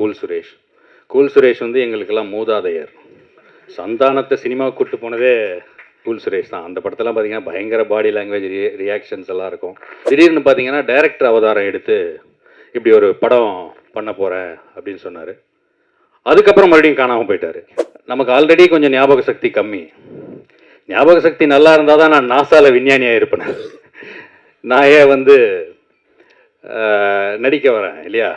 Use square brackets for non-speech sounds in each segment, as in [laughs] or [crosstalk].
Cool Suresh. Cool Suresh வந்து எங்களுக்கெல்லாம் மூதாதையர். சந்தானத்தை சினிமாவுக்கு கூட்டு போனதே கூல் சுரேஷ் தான். அந்த படத்தெல்லாம் பார்த்தீங்கன்னா பயங்கர பாடி லாங்குவேஜ் ரியாக்ஷன்ஸ் எல்லாம் இருக்கும். திடீர்னு பார்த்தீங்கன்னா டைரக்டர் அவதாரம் எடுத்து இப்படி ஒரு படம் பண்ண போகிறேன் அப்படின்னு சொன்னார். அதுக்கப்புறம் மறுபடியும் காணாமல் போயிட்டாரு. நமக்கு ஆல்ரெடி கொஞ்சம் ஞாபக சக்தி கம்மி. ஞாபக சக்தி நல்லா இருந்தால் தான் நான் நாசாவில் விஞ்ஞானியாக இருப்பேன். நான் ஏன் வந்து நடிக்க வரேன் இல்லையா?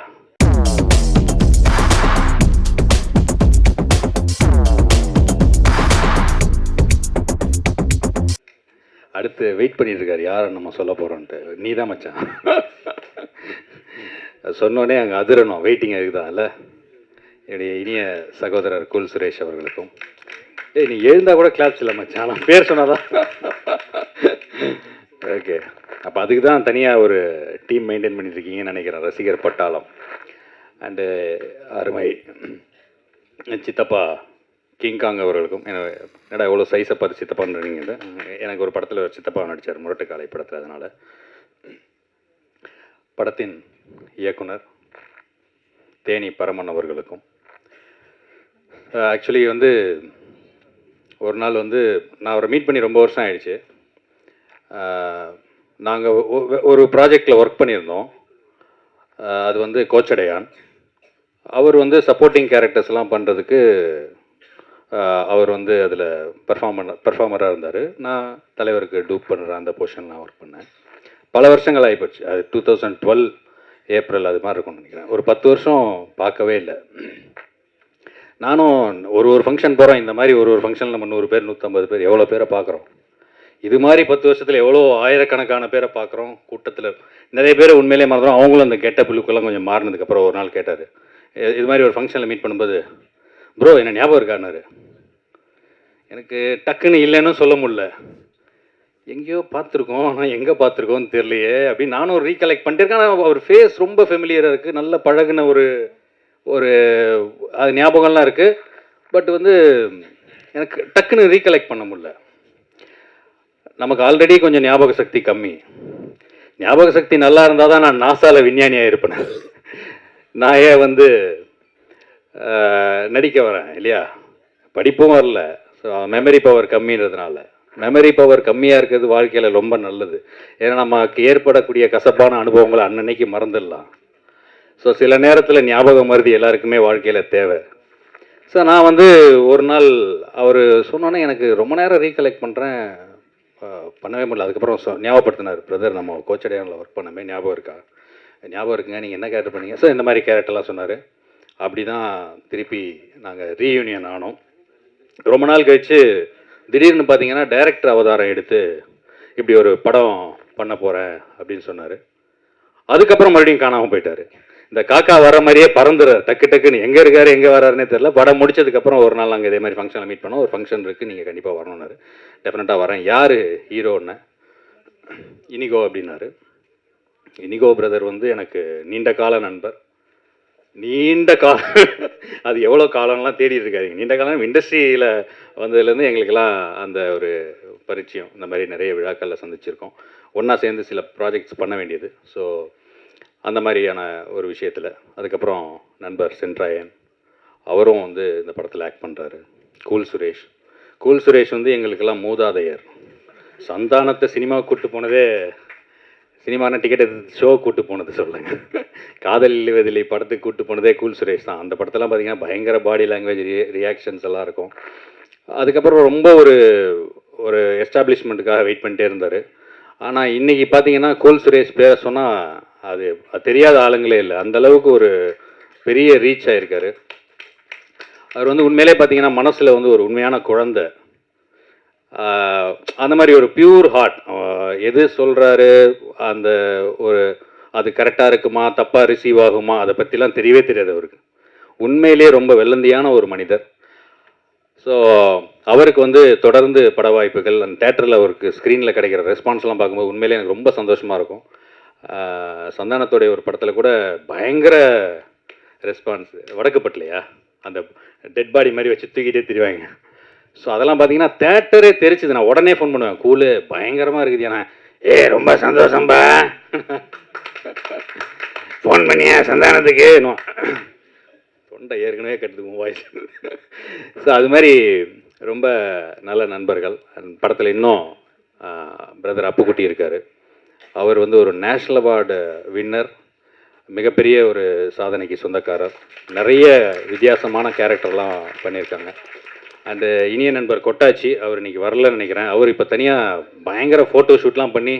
அடுத்து வெயிட் பண்ணிட்டுருக்காரு. யாரை நம்ம சொல்ல போகிறோன்ட்டு நீ தான் மச்சான். சொன்னோடனே அங்கே அதிரணும். வெயிட்டிங் அதுக்குதான்ல என்னுடைய இனிய சகோதரர் குல் சுரேஷ் அவர்களுக்கும். ஏய் நீ எழுந்தால் கூட கிளாப்ஸ் இல்லை மச்சான். பேர் சொன்னாதான். ஓகே அப்போ அதுக்கு தான் தனியாக ஒரு டீம் மெயின்டைன் பண்ணிட்டு நினைக்கிறேன். ரசிகர் பட்டாளம். அண்டு அருமை. சித்தப்பா கிங்காங் அவர்களுக்கும் என்னடா எவ்வளோ சைஸை பார்த்து சித்தப்பான்றீங்க எனக்கு ஒரு படத்தில் ஒரு சித்தப்பா நடித்தார் முரட்டுக்காலை படத்தில் அதனால். படத்தின் இயக்குனர் தேனி பரமன் அவர்களுக்கும். ஆக்சுவலி வந்து ஒரு நாள் வந்து நான் அவரை மீட் பண்ணி ரொம்ப வருஷம் ஆயிடுச்சு. நாங்கள் ஒரு ப்ராஜெக்டில் ஒர்க் பண்ணியிருந்தோம். அது வந்து கோச்சடையான். அவர் வந்து சப்போர்ட்டிங் கேரக்டர்ஸ்லாம் பண்ணுறதுக்கு அவர் வந்து அதில் பெர்ஃபார்ம் பண்ண பெர்ஃபார்மராக இருந்தார். நான் தலைவருக்கு டூப் பண்ணுற அந்த போர்ஷன்லாம் ஒர்க் பண்ணேன். பல வருஷங்கள் ஆகிப்போச்சு அது டூ தௌசண்ட் டுவெல் ஏப்ரல் அது மாதிரி இருக்கும்னு நினைக்கிறேன். ஒரு பத்து வருஷம் பார்க்கவே இல்லை. நானும் ஒரு ஒரு ஃபங்க்ஷன் போகிறோம் இந்த மாதிரி ஒரு ஒரு ஃபங்க்ஷனில் நம்ம நூறு பேர் நூற்றம்பது பேர் எவ்வளோ பேரை பார்க்குறோம்? இது மாதிரி பத்து வருஷத்தில் எவ்வளோ ஆயிரக்கணக்கான பேரை பார்க்குறோம். கூட்டத்தில் நிறைய பேர் உண்மையிலே மறந்துடும் அவங்களும் அந்த கெட்ட புழுக்கெல்லாம் கொஞ்சம் மாறினதுக்கப்புறம் ஒரு நாள் கேட்டார். இது மாதிரி ஒரு ஃபங்க்ஷனில் மீட் பண்ணும்போது ப்ரோ என்ன ஞாபகம் இருக்கானாரு எனக்கு டக்குன்னு இல்லைன்னு சொல்ல முடில எங்கேயோ பார்த்துருக்கோம் ஆனால் எங்கே பார்த்துருக்கோன்னு தெரியலையே அப்படின்னு நானும் ரீகலெக்ட் பண்ணிட்டு ஆனால் அவர் ஃபேஸ் ரொம்ப ஃபெமிலியராக இருக்குது நல்ல பழகுன ஒரு ஒரு அது ஞாபகம்லாம் இருக்குது பட் வந்து எனக்கு டக்குன்னு ரீகலெக்ட் பண்ண முடியல. நமக்கு ஆல்ரெடி கொஞ்சம் ஞாபக சக்தி கம்மி. ஞாபக சக்தி நல்லா இருந்தால் தான் நான் நாசாவில் விஞ்ஞானியாக இருப்பேன். நான் ஏன் வந்து நடிக்க வரேன் இல்லையா? படிப்பும் வரல. ஸோ மெமரி பவர் கம்மின்றதுனால. மெமரி பவர் கம்மியாக இருக்கிறது வாழ்க்கையில் ரொம்ப நல்லது. ஏன்னா நமக்கு ஏற்படக்கூடிய கசப்பான அனுபவங்களை அன்னன்னைக்கு மறந்துடலாம். ஸோ சில நேரத்தில் ஞாபகம் மருதி எல்லாருக்குமே வாழ்க்கையில் தேவை. ஸோ நான் வந்து ஒரு நாள் அவர் சொன்னோன்னே எனக்கு ரொம்ப நேரம் ரீகலெக்ட் பண்ணுறேன் பண்ணவே முடியல. அதுக்கப்புறம் சொ ஞாபகப்படுத்தினார். பிரதர் நம்ம கோச்சடையானில் ஒர்க் பண்ணமே. ஞாபகம் இருக்கா? ஞாபகம் இருக்குங்க. நீங்கள் என்ன கேரக்டர் பண்ணீங்க? ஸோ இந்த மாதிரி கேரக்டர்லாம் சொன்னார். அப்படி தான் திருப்பி நாங்கள் ரீயூனியன் ஆனோம். ரொம்ப நாள் கழிச்சு திடீர்னு பார்த்தீங்கன்னா டைரக்டர் அவதாரம் எடுத்து இப்படி ஒரு படம் பண்ண போகிறேன் அப்படின்னு சொன்னார். அதுக்கப்புறம் மறுபடியும் காணாமல் போயிட்டார். இந்த காக்கா வர மாதிரியே பறந்துற டக்கு டக்குன்னு எங்கே இருக்காரு எங்கே வராருன்னே தெரில படம் முடிச்சதுக்கப்புறம் ஒரு நாள் நாங்கள் இதே மாதிரி ஃபங்க்ஷனில் மீட் பண்ணோம். ஒரு ஃபங்க்ஷன் இருக்குது நீங்கள் கண்டிப்பாக வரணும்னாரு. டெஃபினட்டாக வரேன். யார் ஹீரோன்னு? இனிகோ அப்படின்னாரு. இனிகோ பிரதர் வந்து எனக்கு நீண்ட கால நண்பர். நீண்ட காலம் அது எவ்வளோ காலம்லாம் தேடிட்டு இருக்காதிங்க. நீண்ட காலம் இண்டஸ்ட்ரியில் வந்ததுலேருந்து எங்களுக்கெல்லாம் அந்த ஒரு பரிச்சயம் இந்த மாதிரி நிறைய விழாக்களில் சந்திச்சிருக்கோம். ஒன்றா சேர்ந்து சில ப்ராஜெக்ட்ஸ் பண்ண வேண்டியது. ஸோ அந்த மாதிரியான ஒரு விஷயத்தில். அதுக்கப்புறம் நண்பர் சென்ட்ராயன் அவரும் வந்து இந்த படத்தில் ஆக்ட் பண்ணுறாரு கூல் சுரேஷ். கூல் சுரேஷ் வந்து எங்களுக்கெல்லாம் மூதாதையர். சந்தானத்தை சினிமாவுக்கு கூட்டு போனதே சினிமானா டிக்கெட் ஷோ கூட்டு போனது சொல்லுங்கள் காதல் இல்லவதில்லை படத்துக்கு கூட்டு போனதே கூல் சுரேஷ் தான். அந்த படத்தெல்லாம் பார்த்தீங்கன்னா பயங்கர பாடி லாங்குவேஜ் ரியாக்ஷன்ஸ் எல்லாம் இருக்கும். அதுக்கப்புறம் ரொம்ப ஒரு ஒரு எஸ்டாப்ளிஷ்மெண்ட்டுக்காக வெயிட் பண்ணிட்டே இருந்தார். ஆனால் இன்னைக்கு பார்த்தீங்கன்னா கூல் சுரேஷ் பேரை சொன்னால் அது அது தெரியாத ஆளுங்களே இல்லை. அந்த அளவுக்கு ஒரு பெரிய ரீச் ஆகிருக்காரு அவர் வந்து உண்மையிலே பார்த்தீங்கன்னா மனசில் வந்து ஒரு உண்மையான குழந்தை. அந்த மாதிரி ஒரு பியூர் ஹார்ட் எது சொல்கிறாரு அந்த ஒரு அது கரெக்டாக இருக்குமா? தப்பாக ரிசீவ் ஆகுமா? அதை பற்றிலாம் தெரியவே தெரியாது அவருக்கு. உண்மையிலே ரொம்ப வெள்ளந்தியான ஒரு மனிதர். ஸோ அவருக்கு வந்து தொடர்ந்து பட வாய்ப்புகள் அந்த தேட்டரில் அவருக்கு ஸ்க்ரீனில் கிடைக்கிற ரெஸ்பான்ஸ்லாம் பார்க்கும்போது உண்மையிலே எனக்கு ரொம்ப சந்தோஷமாக இருக்கும். சந்தானத்துடைய சந்தானத்தோடைய ஒரு படத்தில் கூட பயங்கர ரெஸ்பான்ஸ் வடக்குப்பட்டலையா? அந்த டெட் பாடி மாதிரி வச்சு தூக்கிட்டே தெரிவாங்க. ஸோ அதெல்லாம் பார்த்தீங்கன்னா தேட்டரே தெரிச்சுது நான் உடனே ஃபோன் பண்ணுவேன். கூலு பயங்கரமாக இருக்குது ஏன்னா ஏ ரொம்ப சந்தோஷம்பா. ஃபோன் பண்ணியா சந்தானத்துக்கு? தொண்டை ஏற்கனவே கட்டுது வாய்ஸ் ஸோ அது மாதிரி ரொம்ப நல்ல நண்பர்கள். படத்தில் இன்னும் பிரதர் அப்புக்குட்டி இருக்கார். அவர் வந்து ஒரு நேஷ்னல் அவார்டு வின்னர் மிகப்பெரிய ஒரு சாதனைக்கு சொந்தக்காரர். நிறைய வித்தியாசமான கேரக்டர்லாம் பண்ணியிருக்காங்க. அண்டு இனிய நண்பர் கொட்டாச்சி அவர் இன்னைக்கு வரலன்னு நினைக்கிறேன். அவர் இப்போ தனியாக பயங்கர ஃபோட்டோ ஷூட்லாம் பண்ணி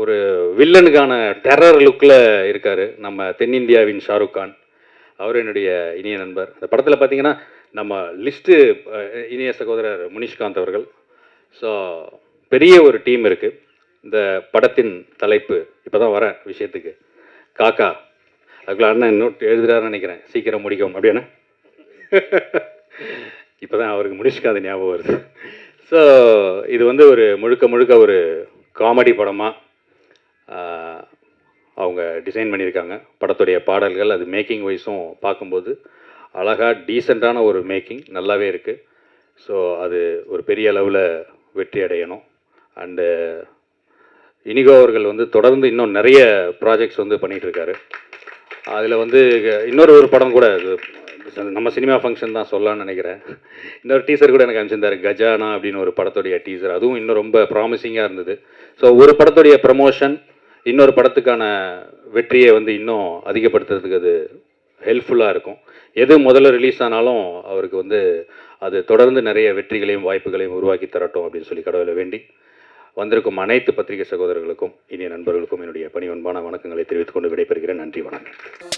ஒரு வில்லனுக்கான டெரர் லுக்கில் இருக்கார் நம்ம தென்னிந்தியாவின் ஷாருக் கான். அவர் என்னுடைய இனிய நண்பர். இந்த படத்தில் பார்த்தீங்கன்னா நம்ம லிஸ்ட்டு இனிய சகோதரர் முனிஷ்காந்த் அவர்கள். ஸோ பெரிய ஒரு டீம் இருக்குது இந்த படத்தின் தலைப்பு இப்போ தான் வரேன் விஷயத்துக்கு. காக்கா அதுக்குள்ள அண்ணன் நோட் எழுதுறாருன்னு நினைக்கிறேன். சீக்கிரம் முடிக்கும் அப்படியாண்ணே? [laughs] இப்போ தான் அவருக்கு முடிச்சுக்காத ஞாபகம் வருது. ஸோ இது வந்து ஒரு முழுக்க முழுக்க ஒரு காமெடி படமாக அவங்க டிசைன் பண்ணியிருக்காங்க. படத்துடைய பாடல்கள் அது மேக்கிங் வைஸும் பார்க்கும்போது அழகாக டீசெண்டான ஒரு மேக்கிங் நல்லாவே இருக்குது ஸோ அது ஒரு பெரிய அளவில் வெற்றி அடையணும். அண்டு இனிகோ அவர்கள் வந்து தொடர்ந்து இன்னும் நிறைய ப்ராஜெக்ட்ஸ் வந்து பண்ணிகிட்ருக்காரு அதில் வந்து இன்னொரு ஒரு படம் கூட இது நம்ம சினிமா ஃபங்க்ஷன் தான் சொல்லலாம்னு நினைக்கிறேன். இன்னொரு டீசர் கூட எனக்கு அனுப்பிச்சிருந்தாரு கஜானா அப்படின்னு ஒரு படத்துடைய டீசர் அதுவும் இன்னும் ரொம்ப ப்ராமிசிங்காக இருந்தது. ஸோ ஒரு படத்துடைய ப்ரமோஷன் இன்னொரு படத்துக்கான வெற்றியை வந்து இன்னும் அதிகப்படுத்துறதுக்கு அது ஹெல்ப்ஃபுல்லாக இருக்கும். எது முதல்ல ரிலீஸ் ஆனாலும் அவருக்கு வந்து அது தொடர்ந்து நிறைய வெற்றிகளையும் வாய்ப்புகளையும் உருவாக்கி தரட்டும் அப்படின்னு சொல்லி கடவுளை வேண்டி வந்திருக்கும் அனைத்து பத்திரிகை சகோதரர்களுக்கும் இனிய நண்பர்களுக்கும் என்னுடைய பணிவன்பான வணக்கங்களை தெரிவித்துக் கொண்டு விடைபெறுகிறேன். நன்றி வணக்கம்.